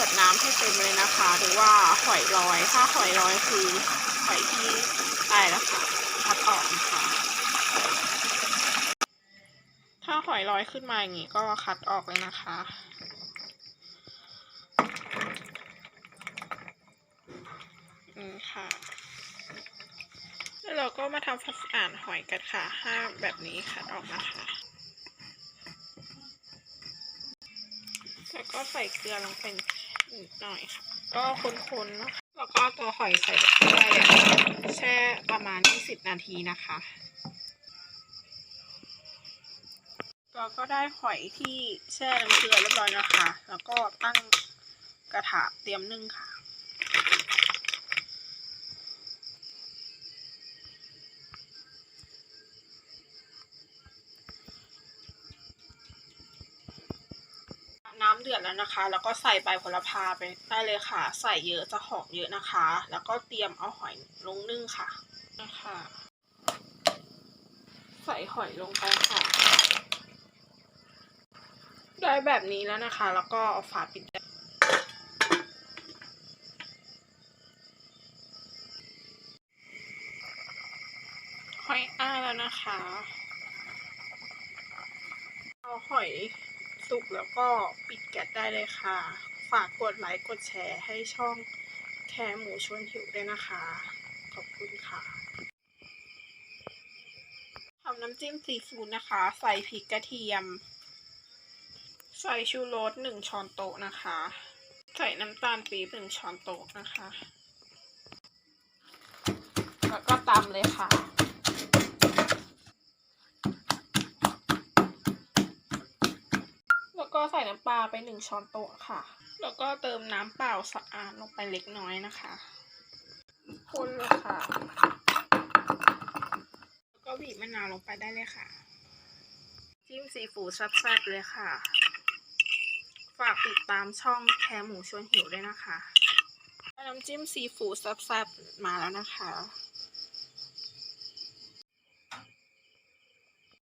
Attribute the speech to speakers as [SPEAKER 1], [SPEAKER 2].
[SPEAKER 1] ปิดน้ำให้เต็มเลยนะคะหรือว่าหอยลอย ถ้าหอยลอยคือหอยที่ตายแล้วค่ะพัดออกนะคะถ้าหอยลอยขึ้นมาอย่างนี้ก็คัดออกเลยนะคะอืมค่ะ แล้วเราก็มาทำฟัาสะอาดหอยกันค่ะ ห้าแบบนี้คัดออกนะคะแล้วก็ใส่เกลือลงไป นิดหน่อยค่ะ ก็คนๆเนาะแล้วก็ตัวหอยใส่ไปแช่ประมาณ 20 นาทีนะคะเราก็ได้หอยที่แช่น้ำเกลือเรียบร้อยนะคะ แล้วก็ตั้งกระถาเตรียมนึ่งค่ะ เดือดแล้วนะคะ แล้วก็ใส่ใบโหระพาไปได้เลยค่ะ ใส่เยอะจะหอมเยอะนะคะ แล้วก็เตรียมเอาหอยลงนึ่งค่ะนะคะใส่หอยลงไปค่ะ ได้แบบนี้แล้วนะคะ แล้วก็เอาฝาปิดหอยอ้าแล้วนะคะ เอาหอย สุกแล้วก็ปิดแก๊สได้เลยค่ะ ฝากกดไลค์กดแชร์ให้ช่องแคร์หมูชวนหิวด้วยนะคะ ขอบคุณค่ะทำน้ำจิ้มซีฟู้ดนะคะ ใส่พริกกระเทียม ใส่ชูรสหนึ่งช้อนโต๊ะนะคะ ใส่น้ำตาลปี๊บหนึ่งช้อนโต๊ะนะคะ แล้วก็ตำเลยค่ะ แล้วก็ใส่น้ำปลาไปหนึ่งช้อนโต๊ะค่ะ แล้วก็เติมน้ำเปล่าสะอาดลงไปเล็กน้อยนะคะคนเลยค่ะ แล้วก็บีบมะนาวลงไปได้เลยค่ะ จิ้มซีฟู้ดแซ่บๆเลยค่ะ ฝากติดตามช่องแคร์หมูชวนหิวด้วยนะคะ น้ำจิ้มซีฟู้ดแซ่บๆมาแล้วนะคะ